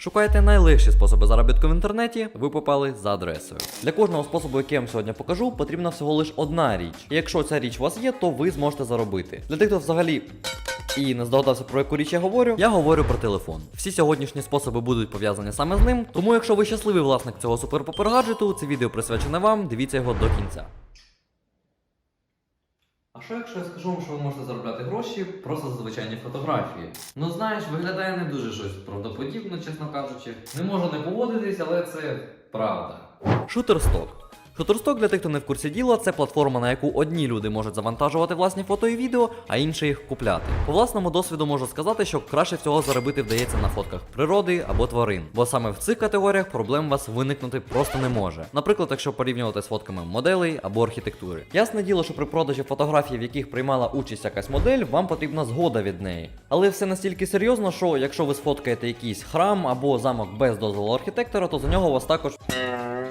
Шукаєте найлегші способи заробітку в інтернеті, ви попали за адресою. Для кожного способу, який я вам сьогодні покажу, потрібна всього лише одна річ. І якщо ця річ у вас є, то ви зможете заробити. Для тих, хто взагалі. І не здогадався про яку річ я говорю, я говорю про телефон. Всі сьогоднішні способи будуть пов'язані саме з ним. Тому, якщо ви щасливий власник цього суперпопергаджету, це відео присвячене вам, дивіться його до кінця. А що якщо я скажу вам, що ви можете заробляти гроші просто за звичайні фотографії? Ну знаєш, виглядає не дуже щось правдоподібно, чесно кажучи. Не можу не поводитись, але це правда. Шутерсток. Шутерсток для тих, хто не в курсі діла, це платформа, на яку одні люди можуть завантажувати власні фото і відео, а інші їх купляти. По власному досвіду можу сказати, що краще всього заробити вдається на фотках природи або тварин, бо саме в цих категоріях проблем у вас виникнути просто не може. Наприклад, якщо порівнювати з фотками моделей або архітектури. Ясне діло, що при продажі фотографій, в яких приймала участь якась модель, вам потрібна згода від неї. Але все настільки серйозно, що якщо ви сфоткаєте якийсь храм або замок без дозволу архітектора, то за нього вас також.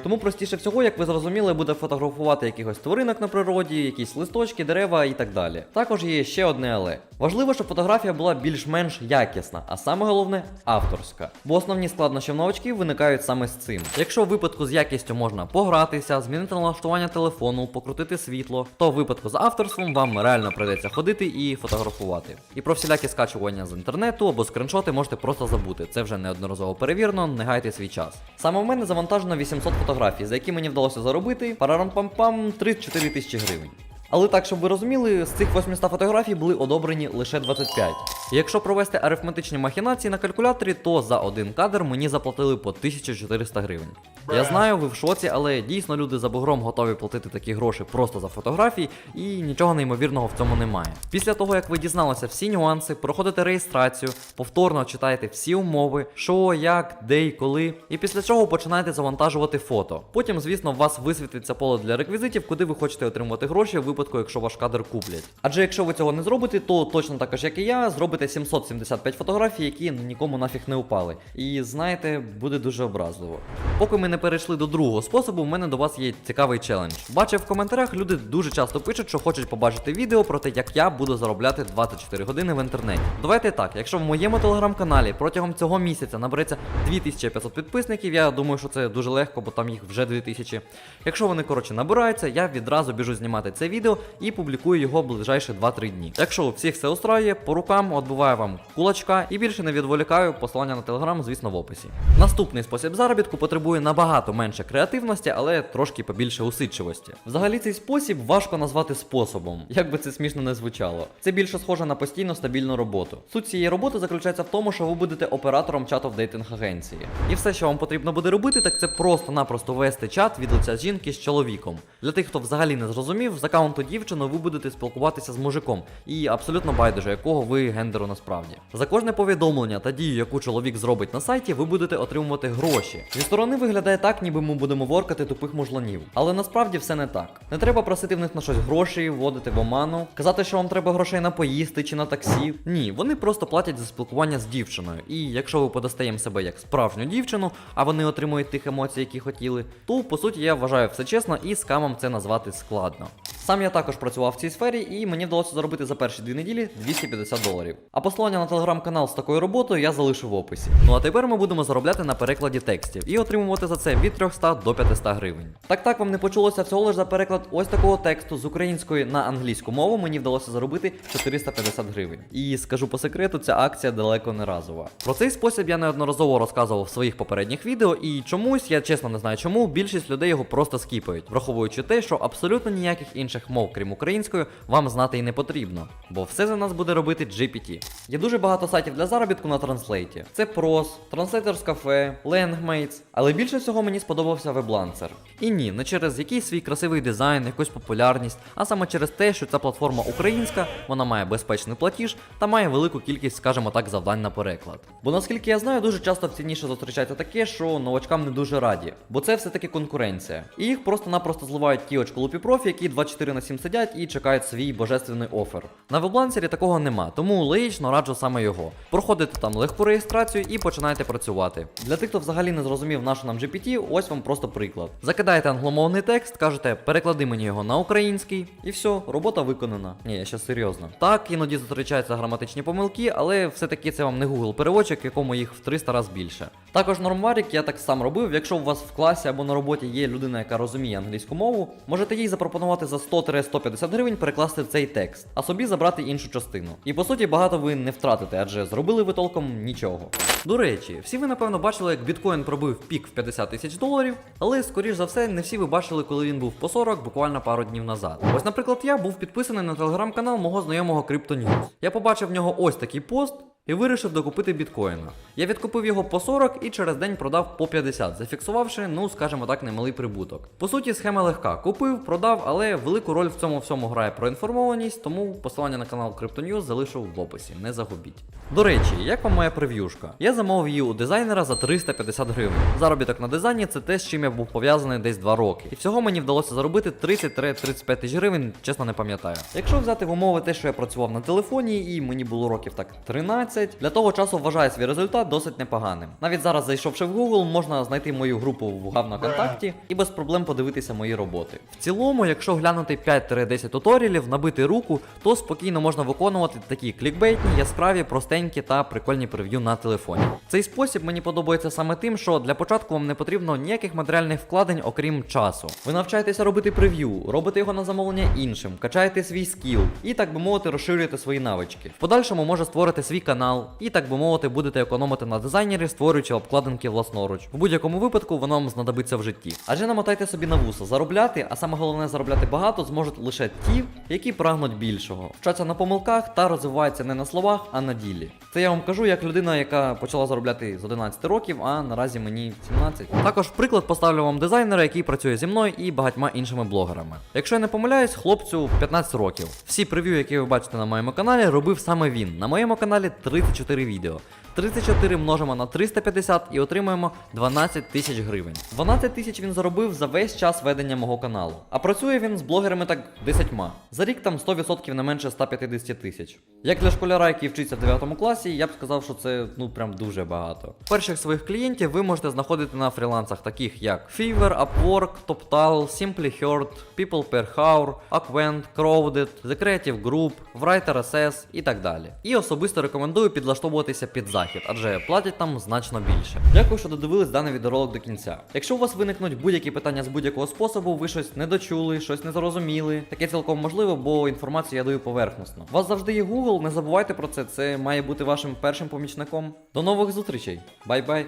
Тому простіше всього, як ви зрозуміли, буде фотографувати якихось тваринок на природі, якісь листочки, дерева і так далі. Також є ще одне але. Важливо, щоб фотографія була більш-менш якісна, а саме головне авторська. Бо основні складнощі в новачків виникають саме з цим. Якщо в випадку з якістю можна погратися, змінити налаштування телефону, покрутити світло, то в випадку з авторством вам реально прийдеться ходити і фотографувати. І про всілякі скачування з інтернету або скриншоти можете просто забути. Це вже неодноразово перевірено, не гайте свій час. Саме в мене завантажено 800 фотографій, за які мені вдалося заробити парарам-пам-пам 3-4 тисячі гривень. Але так, щоб ви розуміли, з цих 800 фотографій були одобрені лише 25. Якщо провести арифметичні махінації на калькуляторі, то за один кадр мені заплатили по 1400 гривень. Я знаю, ви в шоці, але дійсно люди за бугром готові платити такі гроші просто за фотографії, і нічого неймовірного в цьому немає. Після того, як ви дізналися всі нюанси, проходите реєстрацію, повторно читаєте всі умови, що, як, де і коли, і після чого починаєте завантажувати фото. Потім, звісно, у вас висвітлиться поле для реквізитів, куди ви хочете отримувати гроші в випадку, якщо ваш кадр куплять. Адже якщо ви цього не зробите, то точно також як і я, зробите 775 фотографій, які нікому нафіг не упали. І знаєте, буде дуже образливо. Поки ми не перейшли до другого способу, у мене до вас є цікавий челендж. Бачив в коментарях, люди дуже часто пишуть, що хочуть побачити відео про те, як я буду заробляти 24 години в інтернеті. Давайте так, якщо в моєму телеграм-каналі протягом цього місяця набереться 2500 підписників, я думаю, що це дуже легко, бо там їх вже 2000. Якщо вони коротше набираються, я відразу біжу знімати це відео і публікую його ближайші 2-3 дні. Якщо у всіх це устраює, по рукам відбуваю вам кулачка і більше не відволікаю. Посилання на телеграм, звісно, в описі. Наступний спосіб заробітку потребує набагато менше креативності, але трошки побільше усидчивості. Взагалі цей спосіб важко назвати способом, як би це смішно не звучало. Це більше схоже на постійну стабільну роботу. Суть цієї роботи заключається в тому, що ви будете оператором чату в дейтинг агенції. І все, що вам потрібно буде робити, так це просто-напросто вести чат від лиця жінки з чоловіком. Для тих, хто взагалі не зрозумів, з аккаунту дівчини ви будете спілкуватися з мужиком, і абсолютно байдуже, якого ви гендеру насправді. За кожне повідомлення та дію, яку чоловік зробить на сайті, ви будете отримувати гроші. Зі сторони виглядає так, ніби ми будемо воркати тупих мужланів. Але насправді все не так. Не треба просити в них на щось гроші, вводити в оману, казати, що вам треба грошей на поїсти чи на таксі. Ні, вони просто платять за спілкування з дівчиною. І якщо ви подасте їм себе як справжню дівчину, а вони отримують тих емоцій, які хотіли, то по суті я вважаю все чесно і скамом це назвати складно. Сам я також працював в цій сфері, і мені вдалося заробити за перші дві неділі 250 доларів. А посилання на телеграм-канал з такою роботою я залишу в описі. Ну а тепер ми будемо заробляти на перекладі текстів і отримувати за це від 300 до 500 гривень. Так так вам не почулося всього лиш за переклад ось такого тексту з української на англійську мову мені вдалося заробити 450 гривень. І скажу по секрету, ця акція далеко не разова. Про цей спосіб я неодноразово розказував в своїх попередніх відео, і чомусь, я чесно не знаю чому, більшість людей його просто скіпають, враховуючи те, що абсолютно ніяких інших мов, крім української, вам знати і не потрібно, бо все за нас буде робити GPT. Є дуже багато сайтів для заробітку на транслейті. Це Pros, Translators Cafe, Langmates, але більше всього мені сподобався WebLancer. І ні, не через якийсь свій красивий дизайн, якусь популярність, а саме через те, що ця платформа українська, вона має безпечний платіж та має велику кількість, скажімо так, завдань на переклад. Бо наскільки я знаю, дуже часто в цінніше зустрічається таке, що новачкам не дуже раді, бо це все-таки конкуренція. І їх просто-напросто зливають ті очколупі профі, які 24 24 на 7 сидять і чекають свій божественний офер. На веблансері такого нема, тому логічно раджу саме його. Проходите там легку реєстрацію і починаєте працювати. Для тих, хто взагалі не зрозумів нашу нам GPT, ось вам просто приклад. Закидаєте англомовний текст, кажете, переклади мені його на український, і все, робота виконана. Ні, я ще серйозно. Так, іноді зустрічаються граматичні помилки, але все-таки це вам не Google переводчик, якому їх в 300 разів більше. Також нормварік я так сам робив. Якщо у вас в класі або на роботі є людина, яка розуміє англійську мову, можете їй запропонувати за 100-150 гривень перекласти цей текст, а собі забрати іншу частину. І по суті багато ви не втратите, адже зробили ви толком нічого. До речі, всі ви напевно бачили, як біткоін пробив пік в 50 тисяч доларів, але скоріш за все не всі ви бачили, коли він був по 40 буквально пару днів назад. Ось, наприклад, я був підписаний на телеграм-канал мого знайомого CryptoNews. Я побачив в нього ось такий пост. І вирішив докупити біткоїна. Я відкупив його по 40 і через день продав по 50, зафіксувавши, ну скажімо так, немалий прибуток. По суті, схема легка. Купив, продав, але велику роль в цьому всьому грає проінформованість, тому посилання на канал CryptoNews залишу в описі, не загубіть. До речі, як вам моя прев'юшка? Я замовив її у дизайнера за 350 гривень. Заробіток на дизайні це те, з чим я був пов'язаний десь 2 роки. І всього мені вдалося заробити 30-35 тисяч гривень, чесно не пам'ятаю. Якщо взяти в умови те, що я працював на телефоні, і мені було років так 13, для того часу вважаю свій результат досить непоганим. Навіть зараз, зайшовши в Google, можна знайти мою групу в Гавна контакті і без проблем подивитися мої роботи. В цілому, якщо глянути 5-10 туторіалів, набити руку, то спокійно можна виконувати такі клікбейтні, яскраві, простенькі та прикольні прев'ю на телефоні. Цей спосіб мені подобається саме тим, що для початку вам не потрібно ніяких матеріальних вкладень, окрім часу. Ви навчаєтеся робити прев'ю, робите його на замовлення іншим, качаєте свій скіл і, так би мовити, розширюєте свої навички. В подальшому може створити свій канал, і, так би мовити, будете економити на дизайнері, створюючи обкладинки власноруч. В будь-якому випадку воно вам знадобиться в житті. Адже намотайте собі на вуса, заробляти, а саме головне заробляти багато зможуть лише ті, які прагнуть більшого, вчаться на помилках та розвиваються не на словах, а на ділі. Це я вам кажу як людина, яка почала заробляти з 11 років, а наразі мені 17. Також приклад поставлю вам дизайнера, який працює зі мною і багатьма іншими блогерами. Якщо я не помиляюсь, хлопцю 15 років. Всі прев'ю, які ви бачите на моєму каналі, робив саме він. На моєму каналі 34 відео. 34 множимо на 350 і отримуємо 12 тисяч гривень. 12 тисяч він заробив за весь час ведення мого каналу. А працює він з блогерами так 10. За рік там 100% не менше 150 тисяч. Як для школяра, який вчиться в 9 класі, я б сказав, що це ну прям дуже багато. Перших своїх клієнтів ви можете знаходити на фрілансах, таких як Fiverr, Upwork, TopTal, Simply Heard, People Per Hour, Aquent, Crowded, The Creative Group, Writer SS і так далі. І особисто рекомендую підлаштовуватися під захід, адже платять там значно більше. Дякую, що додивились даний відеоролик до кінця. Якщо у вас виникнуть будь-які питання з будь-якого способу, ви щось не дочули, щось не зрозуміли, таке цілком можливо, бо інформацію я даю поверхносно. У вас завжди є Google, не забувайте про це, це має бути вашим першим помічником. До нових зустрічей. Бай-бай!